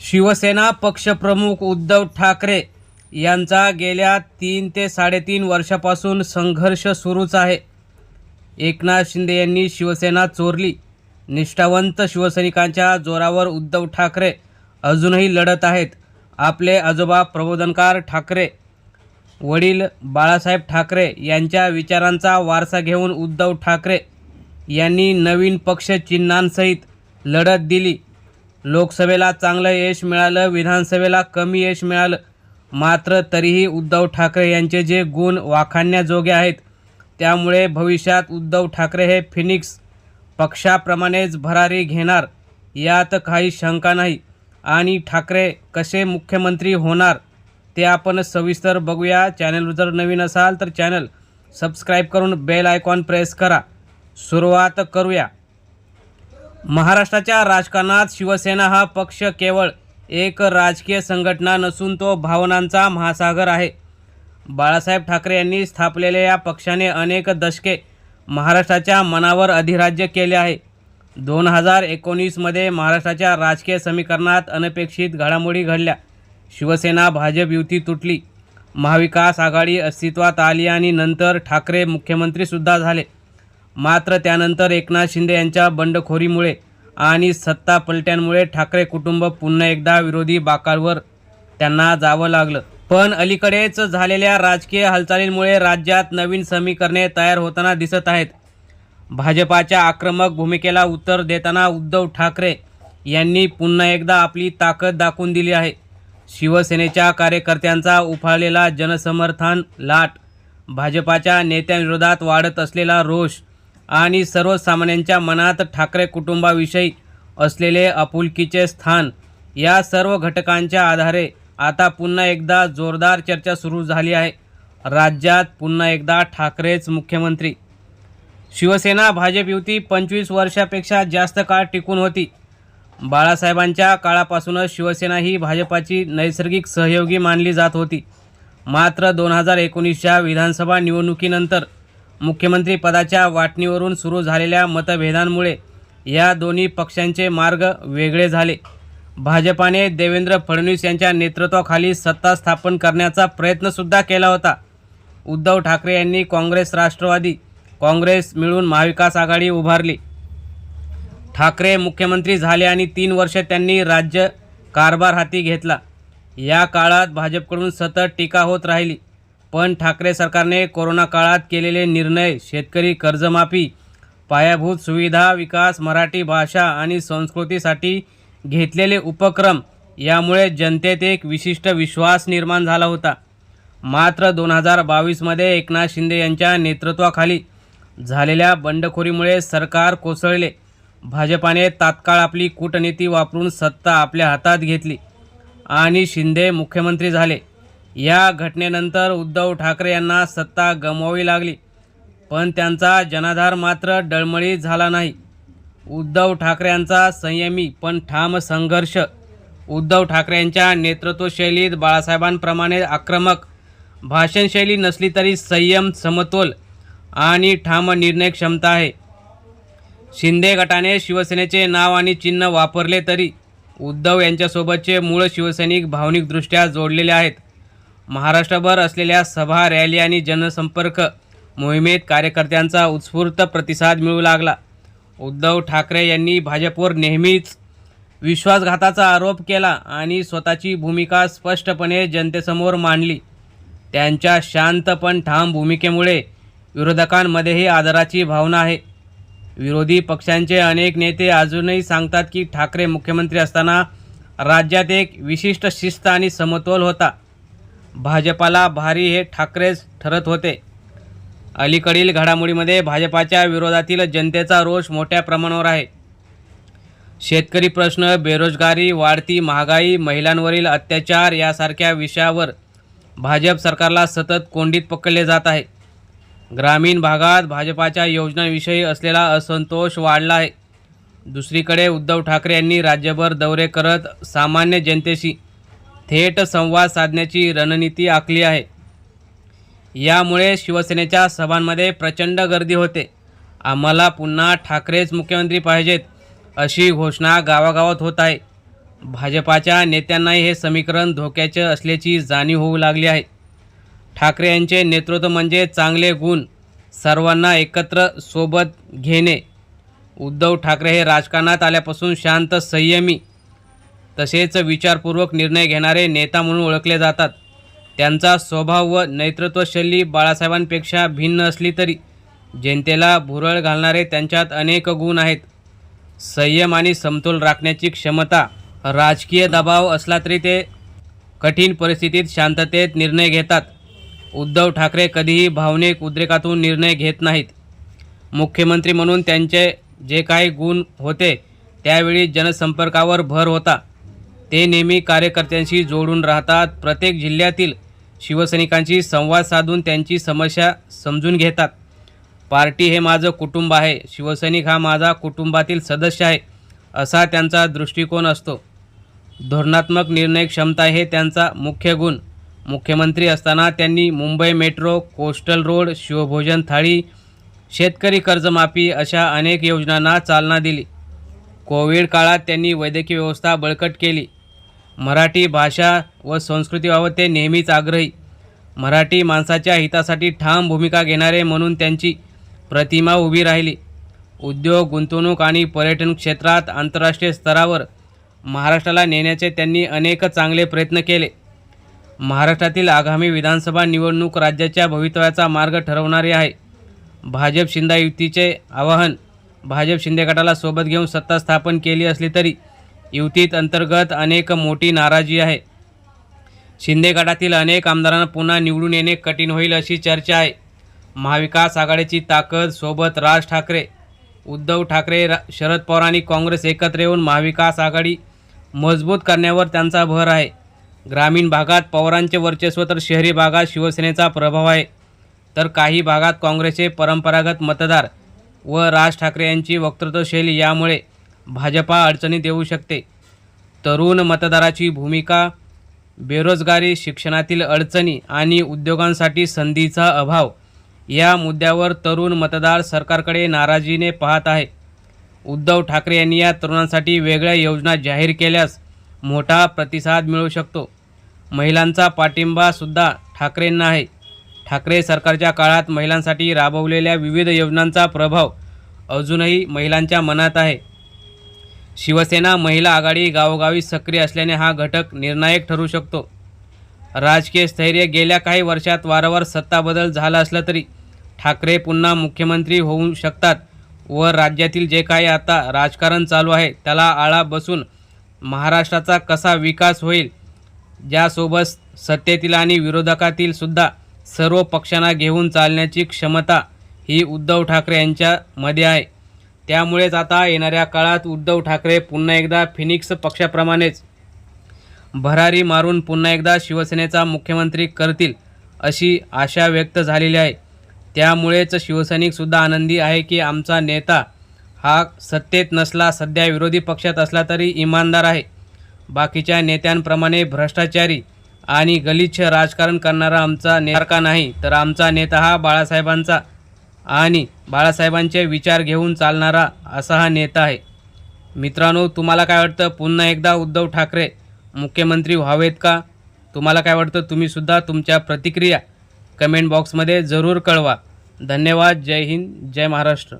शिवसेना पक्षप्रमुख उद्धव ठाकरे यांचा गेल्या तीन ते साडेतीन वर्षापासून संघर्ष सुरूच आहे. एकनाथ शिंदे यांनी शिवसेना चोरली. निष्ठावंत शिवसैनिकांच्या जोरावर उद्धव ठाकरे अजूनही लढत आहेत. आपले आजोबा प्रबोधनकार ठाकरे वडील बाळासाहेब ठाकरे यांच्या विचारांचा वारसा घेऊन उद्धव ठाकरे यांनी नवीन पक्ष चिन्हांसहित लढत दिली. लोकसभेला चांगलं यश मिळालं विधानसभेला कमी यश मिळालं. मात्र तरीही उद्धव ठाकरे यांचे जे गुण वाखाणण्याजोगे आहेत त्यामुळे भविष्यात उद्धव ठाकरे हे फिनिक्स पक्षाप्रमाणेच भरारी घेणार यात काही शंका नाही. आणि ठाकरे कसे मुख्यमंत्री होणार ते आपण सविस्तर बघूया. चॅनल जर नवीन असाल तर चॅनल सबस्क्राईब करून बेल आयकॉन प्रेस करा. सुरुवात करूया. महाराष्ट्राच्या राजकारणात शिवसेना हा पक्ष केवळ एक राजकीय संघटना नसून तो भावनांचा महासागर आहे. बाळासाहेब ठाकरे यांनी स्थापलेल्या या पक्षाने अनेक दशके महाराष्ट्राच्या मनावर अधिराज्य केले आहे. दोन हजार एकोणीसमध्ये महाराष्ट्राच्या राजकीय समीकरणात अनपेक्षित घडामोडी घडल्या. शिवसेना भाजप युती तुटली. महाविकास आघाडी अस्तित्वात आली आणि नंतर ठाकरे मुख्यमंत्रीसुद्धा झाले. मात्र त्यानंतर एकनाथ शिंदे यांच्या बंडखोरीमुळे आणि सत्ता पलट्यांमुळे ठाकरे कुटुंब पुन्हा एकदा विरोधी बाकावर त्यांना जावं लागलं. पण अलीकडेच झालेल्या राजकीय हालचालींमुळे राज्यात नवीन समीकरणे तयार होताना दिसत आहेत. भाजपाच्या आक्रमक भूमिकेला उत्तर देताना उद्धव ठाकरे यांनी पुन्हा एकदा आपली ताकद दाखवून दिली आहे. शिवसेनेच्या कार्यकर्त्यांचा उफाळलेला जनसमर्थन लाट भाजपाच्या नेत्यांविरोधात वाढत असलेला रोष आणि सर्वसामान्यांच्या मनात ठाकरे कुटुंबाविषयी असलेले आपुलकीचे स्थान या सर्व घटकांच्या आधारे आता पुन्हा एकदा जोरदार चर्चा सुरू झाली आहे. राज्यात पुन्हा एकदा ठाकरेच मुख्यमंत्री. शिवसेना भाजप युती पंचवीस वर्षापेक्षा जास्त काळ टिकून होती. बाळासाहेबांच्या काळापासूनच शिवसेना ही भाजपाची नैसर्गिक सहयोगी मानली जात होती. मात्र दोन हजार एकोणीसच्या विधानसभा निवडणुकीनंतर मुख्यमंत्री पदाच्या वाटणीवरून सुरू झालेल्या मतभेदांमुळे या दोन्ही पक्षांचे मार्ग वेगळे झाले. भाजपाने देवेंद्र फडणवीस यांच्या नेतृत्वाखाली सत्ता स्थापन करण्याचा प्रयत्नसुद्धा केला होता. उद्धव ठाकरे यांनी काँग्रेस राष्ट्रवादी काँग्रेस मिळून महाविकास आघाडी उभारली. ठाकरे मुख्यमंत्री झाले आणि तीन वर्ष त्यांनी राज्य कारभार हाती घेतला. या काळात भाजपकडून सतत टीका होत राहिली. पण ठाकरे सरकारने कोरोना काळात केलेले निर्णय शेतकरी कर्जमाफी पायाभूत सुविधा विकास मराठी भाषा आणि संस्कृतीसाठी घेतलेले उपक्रम यामुळे जनतेत एक विशिष्ट विश्वास निर्माण झाला होता. मात्र दोन हजार बावीसमध्ये एकनाथ शिंदे यांच्या नेतृत्वाखाली झालेल्या बंडखोरीमुळे सरकार कोसळले. भाजपाने तात्काळ आपली कूटनीती वापरून सत्ता आपल्या हातात घेतली आणि शिंदे मुख्यमंत्री झाले. या घटनेनंतर उद्धव ठाकरे यांना सत्ता गमवावी लागली पण त्यांचा जनाधार मात्र डळमळी झाला नाही. उद्धव ठाकरे यांचा संयमी पण ठाम संघर्ष. उद्धव ठाकरे यांच्या नेतृत्वशैलीत बाळासाहेबांप्रमाणे आक्रमक भाषणशैली नसली तरी संयम समतोल आणि ठाम निर्णय क्षमता आहे. शिंदे गटाने शिवसेनेचे नाव आणि चिन्ह वापरले तरी उद्धव यांच्यासोबतचे मूळ शिवसैनिक भावनिकदृष्ट्या जोडलेले आहेत. महाराष्ट्रभर असलेल्या सभा रॅली आणि जनसंपर्क मोहिमेत कार्यकर्त्यांचा उत्स्फूर्त प्रतिसाद मिळू लागला. उद्धव ठाकरे यांनी भाजपवर नेहमीच विश्वासघाताचा आरोप केला आणि स्वतःची भूमिका स्पष्टपणे जनतेसमोर मांडली. त्यांच्या शांत पण ठाम भूमिकेमुळे विरोधकांमध्येही आदराची भावना आहे. विरोधी पक्षांचे अनेक नेते अजूनही सांगतात की ठाकरे मुख्यमंत्री असताना राज्यात एक विशिष्ट शिस्त आणि समतोल होता. भाजपाला भारी हे ठाकरेच ठरत होते. अलीकडील घडामोडीमध्ये भाजपाच्या विरोधातील जनतेचा रोष मोठ्या प्रमाणावर आहे. शेतकरी प्रश्न बेरोजगारी वाढती महागाई महिलांवरील अत्याचार यासारख्या विषयावर भाजप सरकारला सतत कोंडीत पकडले जात आहे. ग्रामीण भागात भाजपाच्या योजनांविषयी असलेला असंतोष वाढला आहे. दुसरीकडे उद्धव ठाकरे यांनी राज्यभर दौरे करत सामान्य जनतेशी थेट संवाद साधण्याची रणनीती आखली आहे. यामुळे शिवसेनेच्या सभांमध्ये प्रचंड गर्दी होते. आम्हाला पुन्हा ठाकरेच मुख्यमंत्री पाहिजेत अशी घोषणा गावागावात होत आहे. भाजपाच्या नेत्यांनाही हे समीकरण धोक्याचे असल्याची जाणीव होऊ लागली आहे. ठाकरे यांचे नेतृत्व म्हणजे चांगले गुण सर्वांना एकत्र सोबत घेणे. उद्धव ठाकरे हे राजकारणात आल्यापासून शांत संयमी तसेच विचारपूर्वक निर्णय घेणारे नेता म्हणून ओळखले जातात. त्यांचा स्वभाव व नेतृत्वशैली बाळासाहेबांपेक्षा भिन्न असली तरी जनतेला भुरळ घालणारे त्यांच्यात अनेक गुण आहेत. संयम आणि समतोल राखण्याची क्षमता राजकीय दबाव असला तरी ते कठीण परिस्थितीत शांततेत निर्णय घेतात. उद्धव ठाकरे कधीही भावनिक उद्रेकातून निर्णय घेत नाहीत. मुख्यमंत्री म्हणून त्यांचे जे काही गुण होते त्यावेळी जनसंपर्कावर भर होता. ते नेहमी कार्यकर्त्यांशी जोडून राहतात. प्रत्येक जिल्ह्यातील शिवसैनिकांशी संवाद साधून त्यांची समस्या समजून घेतात. पार्टी हे माझं कुटुंब आहे. शिवसैनिक हा माझा कुटुंबातील सदस्य आहे असा त्यांचा दृष्टिकोन असतो. धोरणात्मक निर्णय क्षमता हे त्यांचा मुख्य गुण. मुख्यमंत्री असताना त्यांनी Mumbai metro coastal road Shivbhojan thali शेतकरी कर्जमाफी अशा अनेक योजनांना चालना दिली. कोविड काळात त्यांनी वैद्यकीय व्यवस्था बळकट केली. मराठी भाषा व संस्कृतीबाबत ते नेहमीच आग्रही. मराठी माणसाच्या हितासाठी ठाम भूमिका घेणारे म्हणून त्यांची प्रतिमा उभी राहिली. उद्योग गुंतवणूक आणि पर्यटन क्षेत्रात आंतरराष्ट्रीय स्तरावर महाराष्ट्राला नेण्याचे त्यांनी अनेक चांगले प्रयत्न केले. महाराष्ट्रातील आगामी विधानसभा निवडणूक राज्याच्या भवितव्याचा मार्ग ठरवणारी आहे. भाजप शिंदा युतीचे आवाहन भाजप शिंदे गटाला सोबत घेऊन सत्ता स्थापन केली असली तरी युतीत अंतर्गत अनेक मोठी नाराजी आहे. शिंदे गटातील अनेक आमदारांना पुन्हा निवडून येणे कठीण होईल अशी चर्चा आहे. महाविकास आघाडीची ताकद सोबत राज ठाकरे उद्धव ठाकरे रा शरद पवार आणि काँग्रेस एकत्र येऊन महाविकास आघाडी मजबूत करण्यावर त्यांचा भर आहे. ग्रामीण भागात पवारांचे वर्चस्व तर शहरी भागात शिवसेनेचा प्रभाव आहे. तर काही भागात काँग्रेसचे परंपरागत मतदार व राज ठाकरे यांची वक्तृत्वशैली यामुळे भाजपा अडचणीत येऊ शकते. तरुण मतदाराची भूमिका बेरोजगारी शिक्षणातील अडचणी आणि उद्योगांसाठी संधीचा अभाव या मुद्द्यावर तरुण मतदार सरकारकडे नाराजीने पाहत आहे. उद्धव ठाकरे यांनी या तरुणांसाठी वेगळ्या योजना जाहीर केल्यास मोठा प्रतिसाद मिळू शकतो. महिलांचा पाठिंबासुद्धा ठाकरेंना आहे. ठाकरे सरकारच्या काळात महिलांसाठी राबवलेल्या विविध योजनांचा प्रभाव अजूनही महिलांच्या मनात आहे. शिवसेना महिला आघाडी गावोगावी सक्रिय असल्याने हा घटक निर्णायक ठरू शकतो. राजकीय स्थैर्य गेल्या काही वर्षात वारंवार सत्ता बदल झाला असला तरी ठाकरे पुन्हा मुख्यमंत्री होऊ शकतात व राज्यातील जे काही आता राजकारण चालू आहे त्याला आळा बसून महाराष्ट्राचा कसा विकास होईल ज्यासोबत सत्तेतील आणि विरोधकातील सुद्धा सर्व पक्षांना घेऊन चालण्याची क्षमता ही उद्धव ठाकरे यांच्यामध्ये आहे. त्यामुळेच आता येणाऱ्या काळात उद्धव ठाकरे पुन्हा एकदा फिनिक्स पक्षाप्रमाणेच भरारी मारून पुन्हा एकदा शिवसेनेचा मुख्यमंत्री करतील अशी आशा व्यक्त झालेली आहे. त्यामुळेच शिवसैनिकसुद्धा आनंदी आहे की आमचा नेता हा सत्तेत नसला सध्या विरोधी पक्षात असला तरी इमानदार आहे. बाकीच्या नेत्यांप्रमाणे भ्रष्टाचारी आणि गलिच्छ राजकारण करणारा आमचा नेता नाही तर आमचा नेता हा बाळासाहेबांचा. आणि बाळासाहेबांचे विचार घेऊन चालणारा असा हा नेता आहे. मित्रांनो तुम्हाला काय वाटतं? पुन्हा एकदा उद्धव ठाकरे मुख्यमंत्री व्हावेत का? तुम्हाला काय वाटतं? तुम्हीसुद्धा तुमच्या प्रतिक्रिया कमेंट बॉक्समध्ये जरूर कळवा. धन्यवाद. जय हिंद. जय महाराष्ट्र.